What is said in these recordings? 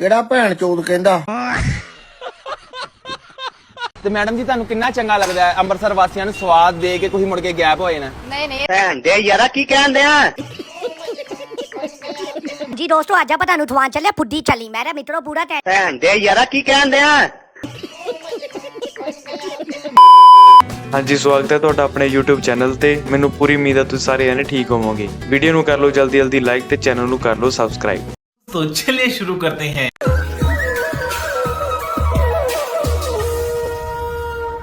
ਕਿਹੜਾ ਭੈਣ ਚੋਦ ਕਹਿੰਦਾ? ਤੇ ਮੈਡਮ ਜੀ ਤੁਹਾਨੂੰ ਕਿੰਨਾ ਚੰਗਾ ਲੱਗਦਾ ਹੈ? ਅੰਮ੍ਰਿਤਸਰ ਵਾਸੀਆਂ ਨੂੰ ਸਵਾਦ ਦੇ ਕੇ ਕੋਈ ਮੁੜ ਕੇ ਗੈਪ ਹੋਏ ਨਾ। ਨਹੀਂ ਨਹੀਂ। ਭੈਣ ਦੇ ਯਾਰਾ ਕੀ ਕਹਿੰਦੇ ਆ ਜੀ ਦੋਸਤੋ ਅੱਜ ਆਪਾਂ ਤੁਹਾਨੂੰ ਥਵਾਨ ਚੱਲਿਆ ਫੁੱਡੀ ਚੱਲੀ। ਮੇਰਾ ਮਿੱਤਰੋ ਪੂਰਾ ਟੈ ਭੈਣ ਦੇ ਯਾਰਾ ਕੀ ਕਹਿੰਦੇ ਆ ਹਾਂਜੀ ਸਵਾਗਤ ਹੈ ਤੁਹਾਡਾ ਆਪਣੇ YouTube ਚੈਨਲ ਤੇ। ਮੈਨੂੰ ਪੂਰੀ ਉਮੀਦ ਹੈ ਤੁਸੀਂ ਸਾਰੇ ਜਾਣੇ ਠੀਕ ਹੋਵੋਗੇ। ਵੀਡੀਓ ਨੂੰ ਕਰ ਲਓ ਜਲਦੀ ਜਲਦੀ ਲਾਈਕ ਤੇ ਚੈਨਲ ਨੂੰ ਕਰ ਲਓ ਸਬਸਕ੍ਰਾਈਬ तो चलिए शुरू करते हैं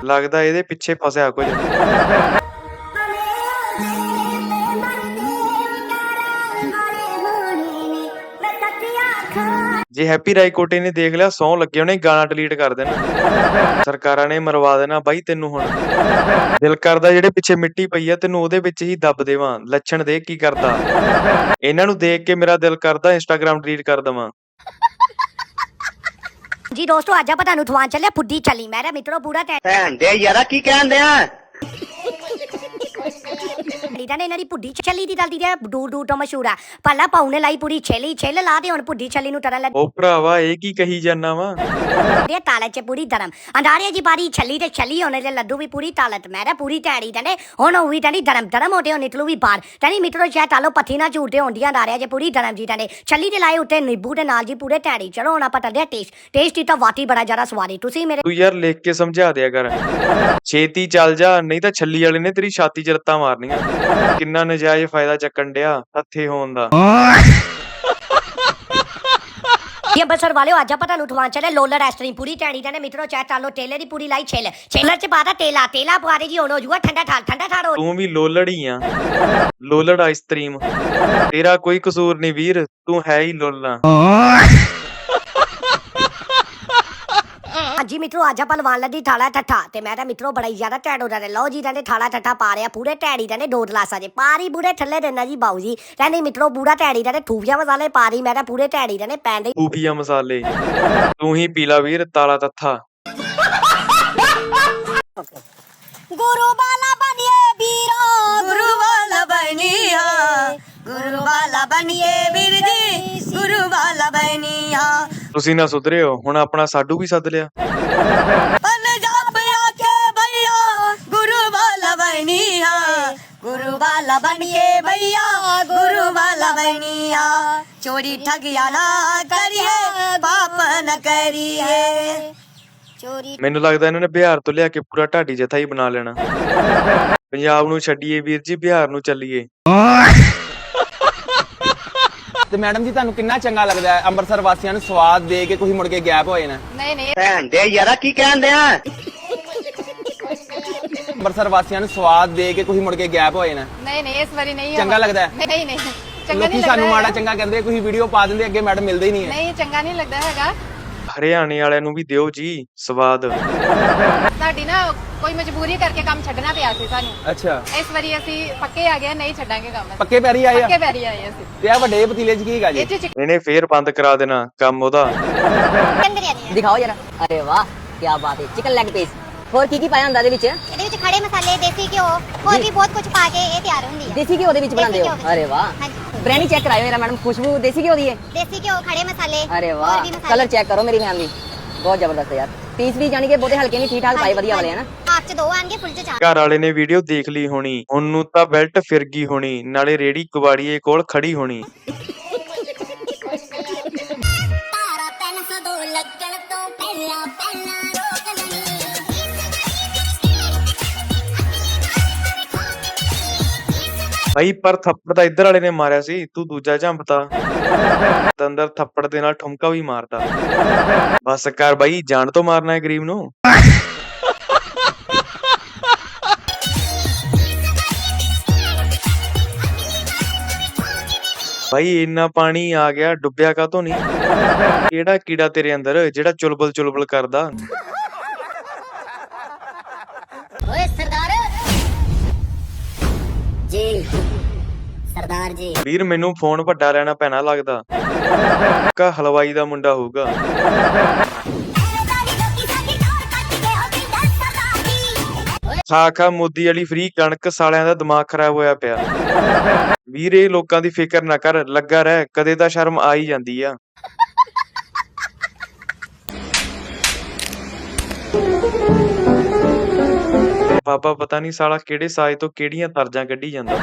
ਲੱਗਦਾ ਇਹਦੇ ਪਿੱਛੇ ਫਸਿਆ ਕੁਝ ਜੇ ਹੈਪੀ ਰਾਈਕੋਟੇ ਨੇ ਦੇਖ ਲਿਆ ਸੌ ਲੱਗੇ ਉਹਨੇ ਗਾਣਾ ਡਿਲੀਟ ਕਰ ਦੇਣਾ। ਸਰਕਾਰਾਂ ਨੇ ਮਰਵਾ ਦੇਣਾ ਬਾਈ ਤੈਨੂੰ ਹੁਣ। ਦਿਲ ਕਰਦਾ ਜਿਹੜੇ ਪਿੱਛੇ ਮਿੱਟੀ ਪਈ ਆ ਤੈਨੂੰ ਉਹਦੇ ਵਿੱਚ ਹੀ ਦੱਬ ਦੇਵਾਂ। ਲੱਛਣ ਦੇ ਕੀ ਕਰਦਾ। ਇਹਨਾਂ ਨੂੰ ਦੇਖ ਕੇ ਮੇਰਾ ਦਿਲ ਕਰਦਾ ਇੰਸਟਾਗ੍ਰam ਡਿਲੀਟ ਕਰ ਦਵਾਂ। ਜੀ ਦੋਸਤੋ ਅੱਜ ਆਪਾਂ ਤੁਹਾਨੂੰ ਥਵਾਨ ਚੱਲਿਆ ਫੁੱਡੀ ਚੱਲੀ। ਮੇਰਾ ਮਿੱਤਰੋ ਪੂਰਾ ਟੈ ਦੇ ਯਾਰਾ ਕੀ ਕਹਿੰਦੇ ਆ ਲੀਦਾ ਨੇ ਇਹਨਾਂ ਦੀ ਪੁੱਡੀ ਚੱਲੀ ਦੀ ਦਲਦੀ ਦੇ ਦੂਰ ਦੂਰ ਤੋਂ ਮਸ਼ਹੂਰ ਆ। ਪੱਲਾ ਪਾਉਨੇ ਲਈ ਪੂਰੀ ਛੇਲੀ ਛੇਲ ਲਾ ਦੇ ਹੁਣ ਪੁੱਡੀ ਚੱਲੀ ਨੂੰ ਤਰਨ ਉਹ ਭਰਾਵਾ ਇਹ ਕੀ ਕਹੀ ਜਾਨਾ ਵਾ? ਲੱਗੇ ਤਾਲਤ ਚ ਪੂਰੀ ਧਰਮ। ਅੰਧਾਰੇ ਜੀ ਬਾਰੀ ਛੱਲੀ ਤੇ ਛੱਲੀ ਹੋਣੇ ਦੇ ਲੱਡੂ ਵੀ ਪੂਰੀ ਤਾਲਤ ਮੇਰਾ ਪੂਰੀ ਟੈੜੀ ਤਨੇ ਹੁਣ ਉਹ ਵੀ ਤਨੀ ਧਰਮ ਧਰਮ ਹੋਟੇ ਹੋ ਨਿਕਲੂ ਵੀ ਬਾਹਰ। ਤਨੀ ਮਿੱਤਰੋ ਚਾਹ ਤਾਲੋ ਪੱਥੀ ਨਾ ਝੂਟੇ ਹੁੰਦੀਆਂ ਅੰਧਾਰਿਆ ਜੇ ਪੂਰੀ ਧਰਮ ਜੀ ਤਨੇ ਛੱਲੀ ਦੇ ਲਾਏ ਉੱਤੇ ਨਿੰਬੂ ਦੇ ਨਾਲ ਜੀ ਪੂਰੇ ਟੈੜੀ ਚਲੋ ਹੁਣ ਆਪਾਂ ਤੰਦੇ ਟੇਸਟ। ਟੇਸਟੀ ਤਾਂ ਵਾਟੀ ਬੜਾ ਜ਼ਿਆਦਾ ਸਵਾਦੀ ਤੁਸੀਂ ਮੇਰੇ ਤੂੰ ਯਾਰ ਲਿਖ ਕੇ ਸਮਝਾ ਦਿਆ ਕਰ। ਛੇਤੀ ਚੱਲ ਜਾ ਨਹੀਂ ਤਾਂ ਛੱਲੀ ਵਾਲੇ ਨੇ ਤੇਰੀ ਛਾਤੀ 'ਚ ਰੱਤਾਂ ਮਾਰਨੀਆਂ। ਕਿੰਨਾ ਨਜਾਇਜ਼ ਫਾਇਦਾ ਚੱਕਣ ਡਿਆ ਹੱਥੇ ਹੋਣ ਦਾ। ਇਹ ਬਸਰ ਵਾਲਿਓ ਅੱਜ ਆਪਾਂ ਤੁਹਾਨੂੰ ਠਵਾਨ ਚਲੇ ਲੋਲਰ ਐਸਟਰੀ ਪੂਰੀ ਟੈੜੀ ਤਨੇ ਮਿੱਤਰੋ ਚਾਹ ਤਾਲੋ ਟੇਲੇ ਦੀ ਪੂਰੀ ਲਾਈ ਛੇਲ। ਛੇਲਰ ਚ ਪਾਦਾ ਤੇਲਾ ਤੇਲਾ ਪਵਾ ਦੇ ਜੀ ਹੁਣ ਹੋ ਜੂਗਾ ਠੰਡਾ ਠਾਲ ਠੰਡਾ ਠਾਲ ਤੂੰ ਵੀ ਲੋਲੜ ਹੀ ਆ। ਲੋਲੜ ਆਈਸਕ੍ਰੀਮ ਤੇਰਾ ਕੋਈ ਕਸੂਰ ਨਹੀਂ ਵੀਰ ਤੂੰ ਹੈ ਹੀ ਲੋਲਾ। ਹਾਂਜੀ ਮਿੱਤਰੋ ਅੱਜ ਆਪਾਂ ਲਵਾਨ ਲੱਦੀ ਥਾਲਾ ਠੱਠਾ ਤੇ ਮੈਂ ਤਾਂ ਮਿੱਤਰੋ ਬੜਾ ਹੀ ਜ਼ਿਆਦਾ ਟੈੜ ਹੋ ਰਿਹਾ ਲਓ ਜੀ ਕਹਿੰਦੇ ਥਾਲਾ ਠੱਠਾ ਪਾ ਰਿਆ ਪੂਰੇ ਟੈੜੀ ਦੇ ਨੇ ਦੋ ਗਲਾਸਾਂ ਦੇ ਪਾਰੀ ਬੂੜੇ ਥੱਲੇ ਦੇਣਾ ਜੀ ਬਾਊ ਜੀ। ਕਹਿੰਦੇ ਮਿੱਤਰੋ ਪੂਰਾ ਟੈੜੀ ਦੇ ਨੇ ਥੂਫੀਆ ਮਸਾਲੇ ਪਾਰੀ ਮੈਂ ਤਾਂ ਪੂਰੇ ਟੈੜੀ ਦੇ ਨੇ ਪੈਂਦੇ ਖੂਫੀਆ ਮਸਾਲੇ। ਤੂੰ ਹੀ ਪੀਲਾ ਵੀਰ ਤਾਲਾ ਤੱਥਾ। ਗੁਰੂ ਬਾਲਾ ਬਣੀਏ ਵੀਰੋ ਗੁਰੂ ਵਾਲਾ ਬਣੀਆ। ਗੁਰੂ ਵਾਲਾ ਬਣੀਏ ਵੀਰ ਜੀ ਗੁਰੂ ਵਾਲਾ ਬਣੀਆ। ਤੁਸੀਂ ਨਾ ਸੁਧਰੇ ਹੋ ਹੁਣ ਆਪਣਾ ਸਾਡੂ ਵੀ ਸੱਦ ਲਿਆ। ਪੰਜਾਬ ਆ ਕੇ ਭਈਆ ਗੁਰੂ ਵਾਲਾ ਬਣੀਆ। ਗੁਰੂ ਵਾਲਾ ਬਣੀਏ ਭਈਆ ਗੁਰੂ ਵਾਲਾ ਬਣੀਆ। ਚੋਰੀ ਠਗਿਆ ਨਾ ਕਰੀਏ ਪਾਪ ਨ ਕਰੀਏ। ਚੋਰੀ ਮੈਨੂੰ ਲੱਗਦਾ ਇਹਨਾਂ ਨੇ ਬਿਹਾਰ ਤੋਂ ਲਿਆ ਕੇ ਪੂਰਾ ਢਾਡੀ ਜਥਾ ਹੀ ਬਣਾ ਲੈਣਾ। ਪੰਜਾਬ ਨੂੰ ਛੱਡੀਏ ਵੀਰ ਜੀ ਬਿਹਾਰ ਨੂੰ ਚੱਲੀਏ। ਤੇ ਮੈਡਮ ਜੀ ਤੁਹਾਨੂੰ ਕਿੰਨਾ ਚੰਗਾ ਲੱਗਦਾ ਹੈ? ਅੰਮ੍ਰਿਤਸਰ ਵਾਸੀਆਂ ਨੂੰ ਸਵਾਦ ਦੇ ਕੇ ਕੋਈ ਮੁੜ ਕੇ ਗੈਪ ਹੋਏ ਨਾ। ਨਹੀਂ ਨਹੀਂ। ਭੈਣ ਦੇ ਯਾਰਾ ਕੀ ਕਹਿੰਦੇ ਆ ਅੰਮ੍ਰਿਤਸਰ ਵਾਸੀਆਂ ਨੂੰ ਸਵਾਦ ਦੇ ਕੇ ਕੋਈ ਮੁੜ ਕੇ ਗੈਪ ਹੋਏ ਨਾ। ਨਹੀਂ ਨਹੀਂ ਇਸ ਵਾਰੀ ਨਹੀਂ ਚੰਗਾ ਲੱਗਦਾ ਹੈ? ਨਹੀਂ ਨਹੀਂ ਚੰਗਾ ਲੋਕੀ ਨਹੀਂ ਸਾਨੂੰ ਲੱਗਦਾ ਮਾੜਾ। ਚੰਗਾ ਕਹਿੰਦੇ ਕੋਈ ਵੀਡੀਓ ਪਾ ਦਿੰਦੇ ਅੱਗੇ ਮੈਡਮ ਮਿਲਦੇ ਹੀ ਨਹੀਂ ਹੈ। ਨਹੀਂ ਚੰਗਾ ਨਹੀਂ ਲੱਗਦਾ ਹੈਗਾ। ਹਰਿਆਣੇ ਵਾਲਿਆਂ ਨੂੰ ਵੀ ਦਿਓ ਜੀ ਸਵਾਦ। ਸਾਡੀ ਨਾ ਕੋਈ ਮਜਬੂਰੀ ਕਰਕੇ ਕੰਮ ਛੱਡਣਾ ਪਿਆ ਸੀ ਸਾਨੂੰ। ਅੱਛਾ। ਇਸ ਵਾਰੀ ਅਸੀਂ ਪੱਕੇ ਆ ਗਏ ਨਹੀਂ ਛੱਡਾਂਗੇ ਕੰਮ ਪੱਕੇ ਪੈਰੀ ਆਏ ਆ? ਪੱਕੇ ਪੈਰੀ ਆਏ ਅਸੀਂ। ਤੇ ਆ ਵੱਡੇ ਪਤੀਲੇ 'ਚ ਕੀ ਹੈਗਾ ਜੀ ਇਹ ਚ ਇਹਨੇ ਫੇਰ ਬੰਦ ਕਰਾ ਦੇਣਾ ਕੰਮ ਉਹਦਾ। ਦਿਖਾਓ ਜਰਾ। ਅਰੇ ਵਾਹ ਕੀ ਬਾਤ ਹੈ ਚਿਕਨ ਲੈਗ ਪੀਸ ਹੋਰ ਕੀ ਕੀ ਪਾਇਆ ਹੁੰਦਾ ਇਹਦੇ ਵਿੱਚ? ਇਹਦੇ ਵਿੱਚ ਖੜੇ ਮਸਾਲੇ ਦੇਸੀ ਘਿਓ ਹੋਰ ਵੀ ਬਹੁਤ ਕੁਝ ਪਾ ਕੇ ਇਹ ਤਿਆਰ ਹੁੰਦੀ ਹੈ ਦੇਸੀ ਘਿਓ ਦੇ ਵਿੱਚ ਬਣਾਉਂਦੇ ਹੋ। ਅਰੇ ਵਾਹ। ਹਾਂਜੀ। ਬ੍ਰੈਂਡੀ ਚੈੱਕ ਕਰਾਇਓ ਮੇਰਾ ਮੈਡਮ ਖੁਸ਼ਬੂ ਦੇਸੀ ਘਿਓ ਦੀ ਹੈ ਦੇਸੀ ਘਿਓ ਖੜੇ ਮਸਾਲੇ ਅਰੇ ਹੋਰ ਵਾਹ। ਵੀ ਮਸਾਲੇ। ਕਲਰ ਚੈੱਕ ਕਰੋ ਮੇਰੀ ਫੈਮਿਲੀ ਬਹੁਤ ਜ਼ਬਰਦਸਤ ਹੈ ਯਾਰ। ਪੀਸ ਵੀ ਜਾਣੀ ਕਿ ਬਹੁਤੇ ਹਲਕੇ ਨਹੀਂ ਠੀਕ ਠਾਕ ਪਾਏ ਵਧੀਆ ਵਾਲੇ ਹਨ ਚ ਦੋ ਆਣਗੇ ਫੁੱਲ ਚ ਚਾਰ। ਘਰ ਵਾਲੇ ਨੇ ਵੀਡੀਓ ਦੇਖ ਲਈ ਹੋਣੀ। ਹੁਣ ਨੂੰ ਤਾਂ ਬੈਲਟ ਫਿਰ ਗਈ ਹੋਣੀ ਨਾਲੇ ਰੇੜੀ ਕਬਾੜੀਏ ਕੋਲ ਖੜੀ ਹੋਣੀ। ਤਾਰਾ 302 ਲੱਗਣ ਤੋਂ ਪਹਿਲਾਂ ਪਹਿਲਾਂ ਰੋਕ ਭਾਈ ਪਰ ਥੱਪੜ ਤਾਂ ਇੱਧਰ ਵਾਲੇ ਨੇ ਮਾਰਿਆ ਸੀ ਤੂੰ ਦੂਜਾ ਝੰਪਤਾ ਤੰਦਰ ਥੱਪੜ ਦੇ ਨਾਲ ਠੁਮਕਾ ਵੀ ਮਾਰਦਾ। ਬਸ ਕਰ ਬਾਈ ਜਾਨ ਤੋਂ ਮਾਰਨਾ ਹੈ ਗਰੀਬ ਨੂੰ। ਭਾਈ ਇੰਨਾ ਪਾਣੀ ਆ ਗਿਆ ਡੁੱਬਿਆ ਕਾਤੋਂ ਨਹੀਂ? ਕਿਹੜਾ ਕੀੜਾ ਤੇਰੇ ਅੰਦਰ ਜਿਹੜਾ ਚੁਲਬਲ ਚੁਲਬਲ ਕਰਦਾ? ਓਏ ਸਰਦਾਰ! ਜੀ। ਸਰਦਾਰ ਜੀ। ਵੀਰ ਮੈਨੂੰ ਫੋਨ ਵੱਡਾ ਲੈਣਾ ਪੈਣਾ ਲੱਗਦਾ। ਕਾ ਹਲਵਾਈ ਦਾ ਮੁੰਡਾ ਹੋਊਗਾ। ਸਾਖਾ ਮੋਦੀ ਵਾਲੀ ਫ੍ਰੀ ਕਣਕ ਸਾਲਿਆਂ ਦਾ ਦਿਮਾਗ ਖਰਾਬ ਹੋਇਆ ਪਿਆ। ਵੀਰੇ, ਲੋਕਾਂ ਦੀ ਫਿਕਰ ਨਾ ਕਰ, ਲੱਗਾ ਰਹਿ, ਕਦੇ ਤਾਂ ਸ਼ਰਮ ਆ ਹੀ ਜਾਂਦੀ ਆ। ਬਾਬਾ ਪਤਾ ਨਹੀਂ ਸਾਲਾ ਕਿਹੜੇ ਸਾਜ ਤੋਂ ਕਿਹੜੀਆਂ ਤਰਜਾਂ ਕੱਢੀ ਜਾਂਦਾ।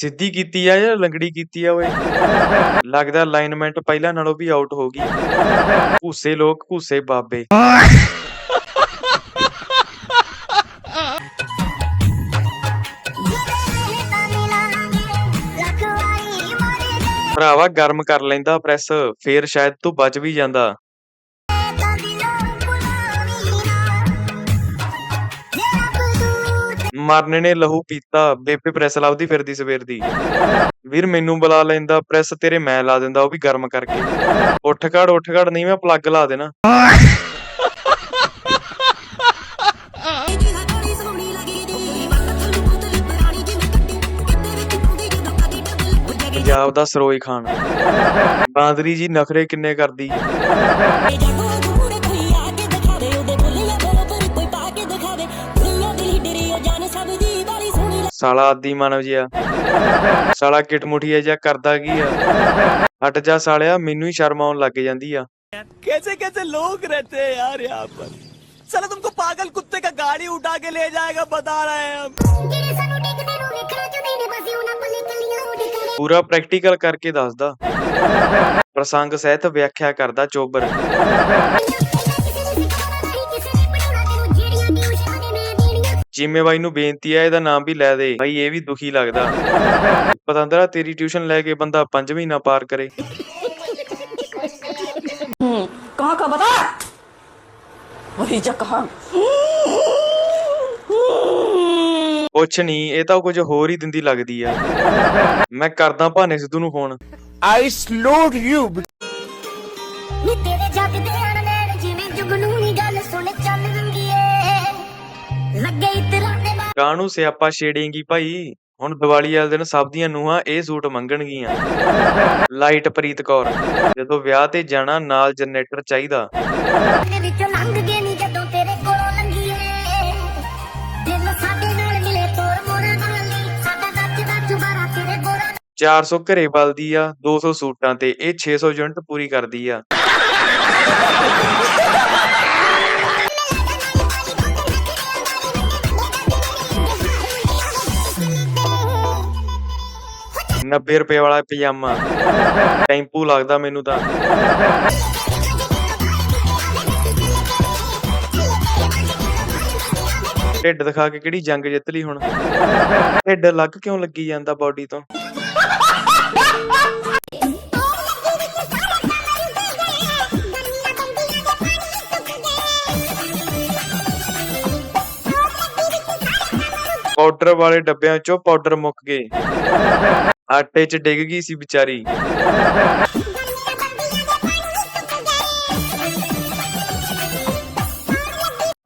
ਸਿੱਧੀ ਕੀਤੀ ਆ ਜਾਂ ਲੰਗੜੀ ਕੀਤੀ ਆ ਓਏ? ਲੱਗਦਾ ਅਲਾਈਨਮੈਂਟ ਪਹਿਲਾਂ ਨਾਲੋਂ ਵੀ ਆਊਟ ਹੋ ਗਈ। ਘੂਸੇ ਲੋਕ, ਘੂਸੇ ਬਾਬੇ। ਭਰਾਵਾ, ਗਰਮ ਕਰ ਲੈਂਦਾ ਪ੍ਰੈਸ ਫੇਰ ਸ਼ਾਇਦ ਤੂੰ ਬਚ ਵੀ ਜਾਂਦਾ। ਮਰਨੇ ਨੇ ਲਹੂ ਪੀਤਾ ਬੇਬੇ ਪ੍ਰੈਸ ਲੱਭਦੀ ਫਿਰਦੀ ਸਵੇਰ ਦੀ। ਵੀਰ ਮੈਨੂੰ ਬੁਲਾ ਲੈਂਦਾ ਪ੍ਰੈਸ ਤੇਰੇ ਮੈਂ ਲਾ ਦਿੰਦਾ, ਉਹ ਵੀ ਗਰਮ ਕਰਕੇ। ਉੱਠ ਖੜ ਉੱਠ ਖੜ, ਨਹੀਂ ਮੈਂ ਪਲੱਗ ਲਾ ਦੇਣਾ। ਪੰਜਾਬ ਦਾ ਸਰੋਈ ਖਾਨ ਬਾਂਦਰੀ ਜੀ ਨਖਰੇ ਕਿੰਨੇ ਕਰਦੀ। ਸਾਲਾ ਆਦੀ ਮਾਨਵ ਜਿਹਾ ਸਾਲਾ ਕਿਟਮੁਠੀਆ ਜਿਹਾ ਕਰਦਾ ਕੀ ਆ ਹਟ ਜਾ ਸਾਲਿਆ ਮੈਨੂੰ ਹੀ ਸ਼ਰਮ ਆਉਣ ਲੱਗ ਜਾਂਦੀ ਆ कैसे कैसे लोग रहते हैं यार यहाँ पर चलो तुमको पागल कुत्ते का गाड़ी उठा के ले जाएगा बता रहे हैं हम ਪੂਰਾ ਪ੍ਰੈਕਟੀਕਲ ਕਰਕੇ ਦੱਸਦਾ ਪ੍ਰਸੰਗ ਸਹਿਤ ਵਿਆਖਿਆ ਕਰਦਾ ਚੋਬਰ ਜੀਮੇ ਬਾਈ ਨੂੰ ਬੇਨਤੀ ਹੈ ਇਹਦਾ ਨਾਮ ਵੀ ਲੈ ਦੇ। ਬਾਈ ਇਹ ਵੀ ਦੁਖੀ ਲੱਗਦਾ। ਪਤੰਦਰਾ ਤੇਰੀ ਟਿਊਸ਼ਨ ਲੈ ਕੇ ਬੰਦਾ 5 ਮਹੀਨਾ ਪਾਰ ਕਰੇ। ਹੂੰ ਕਾ ਬਤਾ? ਵਹੀ ਜਾ ਕਹਾਂ। ਕੁਛ ਨਹੀਂ ਇਹ ਤਾਂ ਕੁਝ ਹੋਰ ਹੀ ਦਿੰਦੀ ਲੱਗਦੀ ਆ। ਮੈਂ ਕਰਦਾ ਭਾਨੇ ਸਿੱਧੂ ਨੂੰ ਫੋਨ। ਆਈ ਸਲੂਟ ਯੂ ਕਾਹਨੂੰ ਸਿਆਪਾ ਛੇੜੇਂਗੀ ਭਾਈ। ਹੁਣ ਦੀਵਾਲੀ ਵਾਲੇ ਦਿਨ ਸਭ ਦੀਆਂ ਨੂੰਹਾਂ ਇਹ ਸੂਟ ਮੰਗਣਗੀਆਂ। ਲਾਈਟ ਪ੍ਰੀਤ ਕੌਰ ਜਦੋਂ ਵਿਆਹ ਤੇ ਜਾਣਾ ਨਾਲ ਜਨਰੇਟਰ ਚਾਹੀਦਾ। ਗੋਰਾ 400 ਘਰੇ ਬਲਦੀ ਆ 200 ਸੂਟਾਂ ਤੇ। ਇਹ 600 ਯੂਨਿਟ ਪੂਰੀ ਕਰਦੀ ਆ। ਨੱਬੇ ਰੁਪਏ ਵਾਲਾ ਪਜਾਮਾ। ਟੈਂਪੂ ਲੱਗਦਾ ਮੈਨੂੰ ਤਾਂ। ਢਿੱਡ ਦਿਖਾ ਕੇ ਕਿਹੜੀ ਜੰਗ ਜਿੱਤ ਲਈ ਹੁਣ। ਢਿੱਡ ਲੱਗ ਕਿਉਂ ਲੱਗੀ ਜਾਂਦਾ ਬਾਡੀ ਤੋਂ? ਪਾਊਡਰ ਵਾਲੇ ਡੱਬਿਆਂ ਚੋਂ ਪਾਊਡਰ ਮੁੱਕ ਗਏ। ਆਟੇ 'ਚ ਡਿੱਗ ਗਈ ਸੀ ਵਿਚਾਰੀ।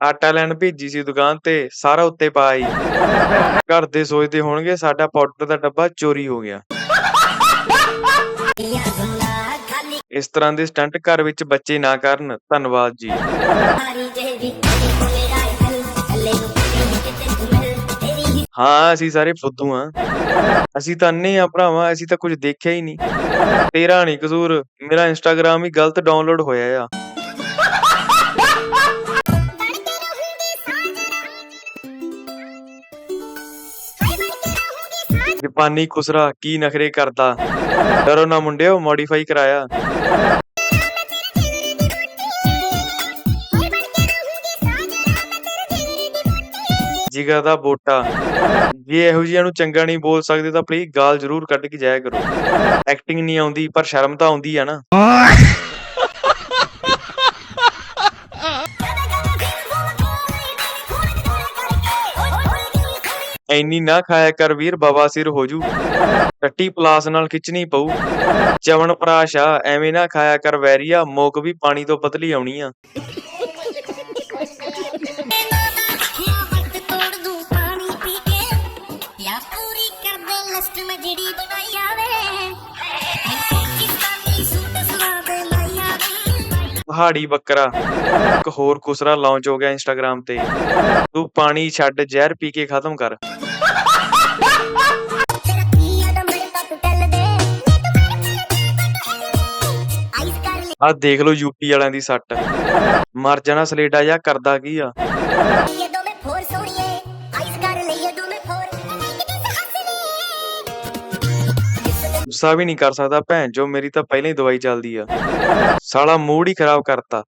ਆਟਾ ਲੈਣ ਭੇਜੀ ਸੀ ਦੁਕਾਨ ਤੇ, ਸਾਰਾ ਉੱਤੇ ਪਾ ਘਰ ਦੇ ਸੋਚਦੇ ਹੋਣਗੇ ਸਾਡਾ ਪਾਊਡਰ ਦਾ ਡੱਬਾ ਚੋਰੀ ਹੋ ਗਿਆ। ਇਸ ਤਰ੍ਹਾਂ ਦੇ ਸਟੰਟ ਘਰ ਵਿੱਚ ਬੱਚੇ ਨਾ ਕਰਨ, ਧੰਨਵਾਦ ਜੀ। ਹਾਂ, ਅਸੀਂ ਸਾਰੇ ਫੁੱਦੂ ਆ ਅਸੀਂ ਤਾਂ ਅੰਨੇ ਆ ਭਰਾਵਾ, ਅਸੀਂ ਤਾਂ ਕੁਝ ਦੇਖਿਆ ਹੀ ਨਹੀਂ। ਤੇਰਾ ਨਹੀਂ ਕਸੂਰ, ਮੇਰਾ ਇੰਸਟਾਗ੍ਰam ਹੀ ਗਲਤ ਡਾਊਨਲੋਡ ਹੋਇਆ ਆ। ਜਪਾਨੀ ਖੁਸਰਾ ਕੀ ਨਖਰੇ ਕਰਦਾ? ਡਰੋ ਨਾ ਮੁੰਡਿਓ ਮੋਡੀਫਾਈ ਕਰਾਇਆ। ਜਿਗਰ ਦਾ ਬੋਟਾ। ਜੇ ਇਹੋ ਜਿਹੀਆਂ ਨੂੰ ਚੰਗਾ ਨਹੀਂ ਬੋਲ ਸਕਦੇ ਤਾਂ ਪਲੀਜ਼ ਗਾਲ ਜ਼ਰੂਰ ਕੱਢ ਕੇ ਜਾਇਆ ਕਰੋ। ਐਕਟਿੰਗ ਨਹੀਂ ਆਉਂਦੀ, ਪਰ ਸ਼ਰਮ ਤਾਂ ਆਉਂਦੀ ਆ ਨਾ। ਐਨੀ ਨਾ ਖਾਇਆ ਕਰ ਵੀਰ ਬਵਾਸੀਰ ਹੋ ਜੂ। ਟੱਟੀ ਪਲਾਸ ਨਾਲ ਖਿੱਚਣੀ ਪਊ। ਚਵਣ ਪ੍ਰਾਸ਼ਾ ਐਵੇਂ ਨਾ ਖਾਇਆ ਕਰ ਵੈਰੀਆ, ਮੋਕ ਵੀ ਪਾਣੀ ਤੋਂ ਪਤਲੀ ਆਉਣੀ ਆ। ਪਹਾੜੀ ਬੱਕਰਾ। ਇੱਕ ਹੋਰ ਕੁਸਰਾ ਲਾਂਚ ਹੋ ਗਿਆ ਇੰਸਟਾਗ੍ਰam ਤੇ। ਤੂੰ ਪਾਣੀ ਛੱਡ, ਜ਼ਹਿਰ ਪੀ ਕੇ ਖਤਮ ਕਰ। ਆ ਦੇਖ ਲਓ ਯੂਪੀ ਵਾਲਿਆਂ ਦੀ ਸੱਟ। ਮਰ ਜਾਣਾ ਸਲੇਡਾ ਜਾਂ ਕਰਦਾ ਕੀ ਆ? ਗੁੱਸਾ ਵੀ ਨਹੀਂ ਕਰ ਸਕਦਾ, ਭੈਣ ਜੋ ਮੇਰੀ ਤਾਂ ਪਹਿਲਾਂ ਹੀ ਦਵਾਈ ਚੱਲਦੀ ਆ। ਸਾਲਾ ਮੂਡ ਹੀ ਖਰਾਬ ਕਰਤਾ।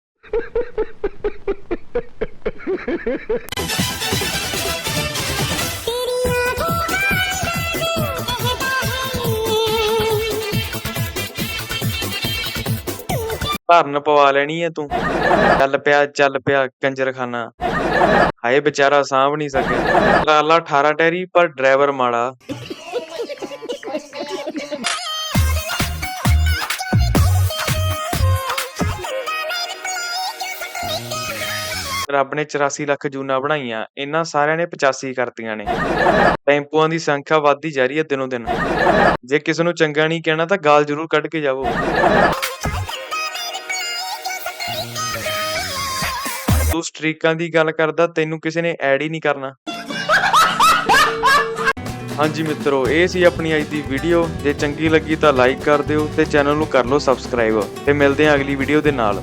ਭਰਨ ਪਵਾ ਲੈਣੀ ਐ ਤੂੰ। ਚੱਲ ਪਿਆ ਚੱਲ ਪਿਆ ਕੰਜਰਖਾਨਾ। ਹਾਏ, ਵਿਚਾਰਾ ਸਾਂਭ ਨਹੀਂ ਸਕਿਆ। ਟਰਾਲਾ 18 ਟੈਰੀ ਪਰ ਡਰਾਈਵਰ ਮਾੜਾ। ਰੱਬ ਨੇ 84 ਲੱਖ ਜੂਨਾ ਬਣਾਈਆਂ, ਇਹਨਾਂ ਸਾਰਿਆਂ ਨੇ 85 ਕਰਤੀਆਂ ਨੇ। ਟੈਂਪੂਆਂ ਦੀ ਸੰਖਿਆ ਵੱਧਦੀ ਜਾ ਰਹੀ ਹੈ ਦਿਨੋਂ ਦਿਨ। ਜੇ ਕਿਸੇ ਨੂੰ ਚੰਗਾ ਨਹੀਂ ਕਹਿਣਾ ਤਾਂ ਗਾਲ ਜ਼ਰੂਰ ਕੱਢ ਕੇ ਜਾਵੋ। ਤੂੰ ਸਟ੍ਰੀਕਾਂ ਦੀ ਗੱਲ ਕਰਦਾ, ਤੈਨੂੰ ਕਿਸੇ ਨੇ ਐਡ ਹੀ ਨਹੀਂ ਕਰਨਾ। ਹਾਂਜੀ ਮਿੱਤਰੋ, ਇਹ ਸੀ ਆਪਣੀ ਅੱਜ ਦੀ ਵੀਡੀਓ। ਜੇ ਚੰਗੀ ਲੱਗੀ ਤਾਂ ਲਾਈਕ ਕਰ ਦਿਓ ਤੇ ਚੈਨਲ ਨੂੰ ਕਰ ਲਓ ਸਬਸਕ੍ਰਾਈਬ। ਤੇ ਮਿਲਦੇ ਹਾਂ ਅਗਲੀ ਵੀਡੀਓ ਦੇ ਨਾਲ।